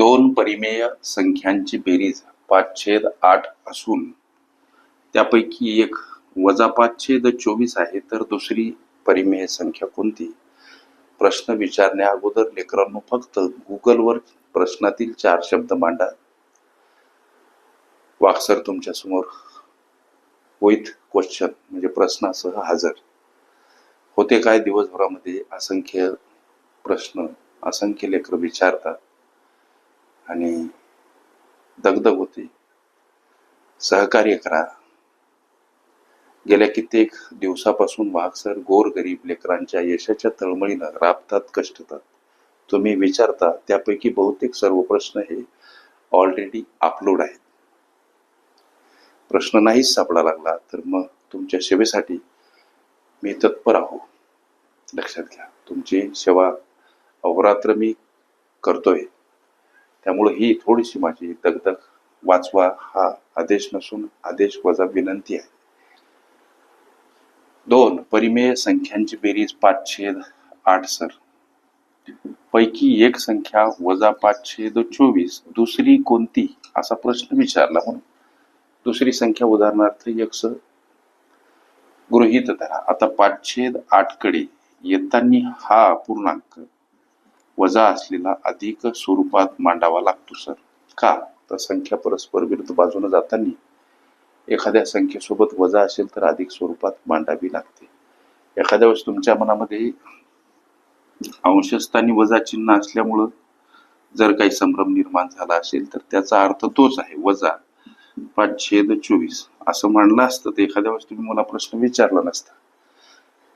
दोन परिमेय संख्यांची बेरीज पाच छेद आठ असून त्यापैकी एक वजा पाच छेद चोवीस आहे तर दुसरी परिमेय संख्या कोणती? प्रश्न विचारण्या अगोदर लेकरांनो फक्त गुगलवर प्रश्नातील चार शब्द मांडा. वाक्सर तुमच्यासमोर विथ क्वेश्चन म्हणजे प्रश्नासह हजर. होते काय दिवसभरामध्ये? असंख्य प्रश्न असंख्य लेकर विचारतात. आणि दगदग होते. सहकार्य करा. गेल्या कित्येक दिवसापासून वाघसर गोरगरीब लेकरांच्या यशाच्या तळमळीनं राबतात कष्टतात. तुम्ही विचारता त्यापैकी बहुतेक सर्व प्रश्न हे ऑलरेडी अपलोड आहेत. प्रश्न नाहीच सापडा लागला तर मग तुमच्या सेवेसाठी मी तत्पर आहो. लक्षात घ्या तुमची सेवा अहोरात्र मी करतोय. त्यामुळे ही थोडीशी माझी दगदग. वाचवा हा आदेश नसून आदेश वजा विनंती आहे. दोन परिमेय संख्यांची बेरीज पाच छेद आठ सर. पैकी एक संख्या वजा पाच छेद चोवीस दुसरी कोणती? असा प्रश्न विचारला म्हणून. दुसरी संख्या उदाहरणार्थ यक्ष गृहीत धरा आता पाच छेद आठकडे येताना हा पूर्णांक वजा असलेला अधिक स्वरूपात मांडावा लागतो सर. का? तर संख्या परस्पर विरुद्ध बाजूने जाताना एखाद्या संख्येसोबत वजा असेल तर अधिक स्वरूपात मांडावी लागते. एखाद्या वेळेस तुमच्या मनामध्ये अंशस्थानी वजा चिन्ह असल्यामुळं जर काही संभ्रम निर्माण झाला असेल तर त्याचा अर्थ तोच आहे वजा पाच छेद चोवीस. असं म्हणलं असतं तर एखाद्या वेळेस तुम्ही मला प्रश्न विचारला नसता.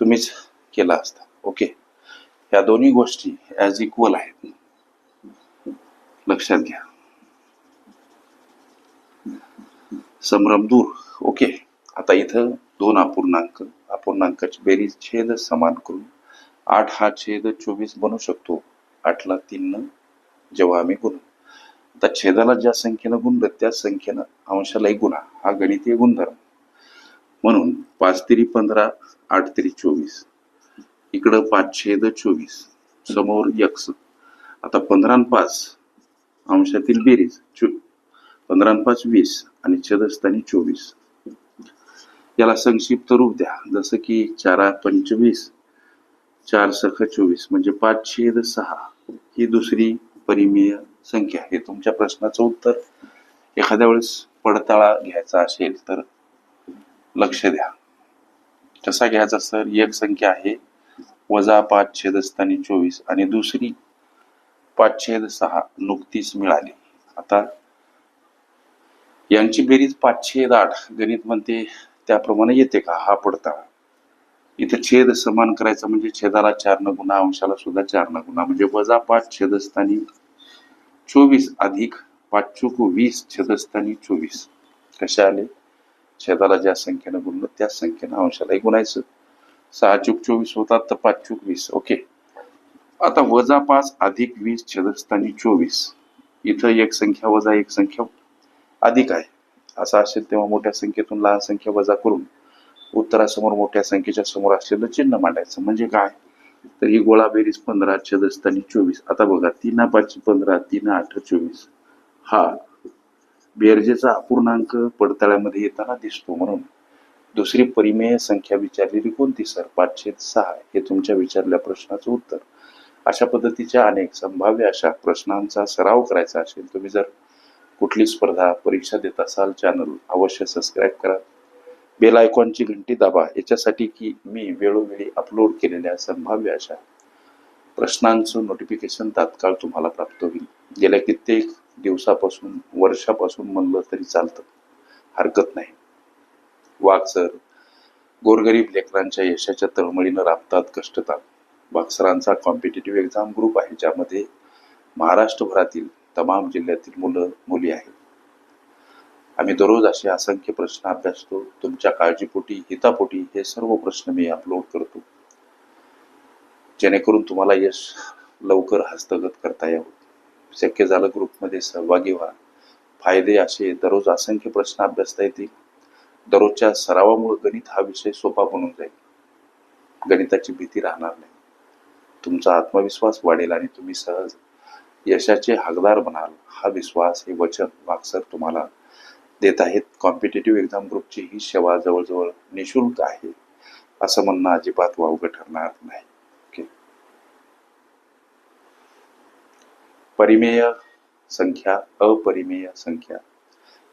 तुम्हीच केला असता. ओके? या दोन्ही गोष्टी ॲज इक्वल आहेत. लक्षात घ्या. संभ्रम दूर. ओके. आता इथं दोन अपूर्णांक अपूर्णांकाची बेरीज छेद समान करून आठ हा छेद चोवीस बनू शकतो. आठला तीन जेव्हा आम्ही गुण. आता छेदाला ज्या संख्येनं गुणलं त्या संख्येनं अंशालाही गुणा. हा गणितीय गुणधर्म. म्हणून पाच तिरी पंधरा आठ तिरी चोवीस. इकडं पाच छेद चोवीस समोर यक्स. आता पंधरा पाच अंशातील बेरीज चो पंधरा पाच वीस आणि छेदस्थानी चोवीस. याला संक्षिप्त रूप द्या. जसं की चारा पंचवीस चार सख चोवीस म्हणजे पाच छेद सहा. ही दुसरी परिमेय संख्या हे तुमच्या प्रश्नाचं उत्तर. एखाद्या वेळेस पडताळा घ्यायचा असेल तर लक्ष द्या. कसा घ्यायचा सर? एक संख्या आहे. वजा पाच छेदस्थानी चोवीस आणि दुसरी पाच छेद सहा नुकतीच मिळाली. आता यांची बेरीज पाच छेद आठ गणित म्हणते त्याप्रमाणे येते का? हा पडता. इथं छेद समान करायचा म्हणजे छेदाला चार न गुणा अंशाला सुद्धा चार न गुणा म्हणजे वजा पाच छेदस्थानी चोवीस अधिक पाच चुक वीस छेदस्थानी चोवीस. कशा आले? छेदाला ज्या संख्येनं गुणलं त्या संख्येनं अंशालाही गुणायचं. सहा चूक चोवीस होतात तर पाच चूक वीस. ओके आता वजा पाच अधिक वीस छेदस्थानी चोवीस. इथं एक संख्या वजा एक संख्या अधिक आहे. असं असेल तेव्हा मोठ्या संख्येतून लहान संख्या वजा करून उत्तरासमोर मोठ्या संख्येच्या समोर असलेलं चिन्ह मांडायचं. म्हणजे काय? तर ही गोळा बेरीज पंधरा छेदस्थानी चोवीस. आता बघा तीन पाच पंधरा तीन आठ चोवीस. हा. बेरजेचा अपूर्णांक पडताळ्यामध्ये येताना दिसतो म्हणून. दुसरी परिमेय संख्या विचारलेली कोणती सर? पाचशे सहा हे तुमच्या विचारल्या प्रश्नाचं उत्तर. अशा पद्धतीच्या अनेक संभाव्य अशा प्रश्नांचा सराव करायचा असेल तुम्ही जर कुठली स्पर्धा परीक्षा देत असाल चॅनल अवश्य सबस्क्राईब करा. बेल आयकॉनची घंटी दाबा याच्यासाठी की मी वेळोवेळी अपलोड केलेल्या संभाव्य अशा प्रश्नांचं नोटिफिकेशन तात्काळ तुम्हाला प्राप्त होईल. गेल्या कित्येक दिवसापासून वर्षापासून म्हणलं तरी चालतं. हरकत नाही. वाघसर गोरगरीब लेकरांच्या यशाच्या तळमळीनं राबतात कष्टतात वाक्सरांचा कॉम्पिटेटिव्ह एक्झाम ग्रुप आहे ज्यामध्ये महाराष्ट्रभरातील तमाम जिल्ह्यातील मुलं मुली आहेत. आम्ही दररोज असे असंख्य प्रश्न अभ्यासतो तुमच्या काळजीपोटी हितापोटी हे सर्व प्रश्न मी अपलोड करतो. जेणेकरून तुम्हाला यश लवकर हस्तगत करता यावं. शक्य झालं ग्रुपमध्ये सहभागी व्हा. फायदे असे दररोज असंख्य प्रश्न अभ्यासता येतील. दररोजच्या सरावामुळे गणित हा विषय सोपा बनून जाईल. गणिताची भीती राहणार नाही. तुमचा आत्मविश्वास वाढेल आणि तुम्ही सहज यशाचे हकदार बनाल. हा विश्वास हे वचन वाक्सर तुम्हाला देत आहेत. कॉम्पिटेटिव्ह एक्झाम ग्रुपची ही सेवा जवळजवळ निशुल्क आहे असं म्हणणं अजिबात वावगं ठरणार नाही. ओके. परिमेय संख्या अपरिमेय संख्या.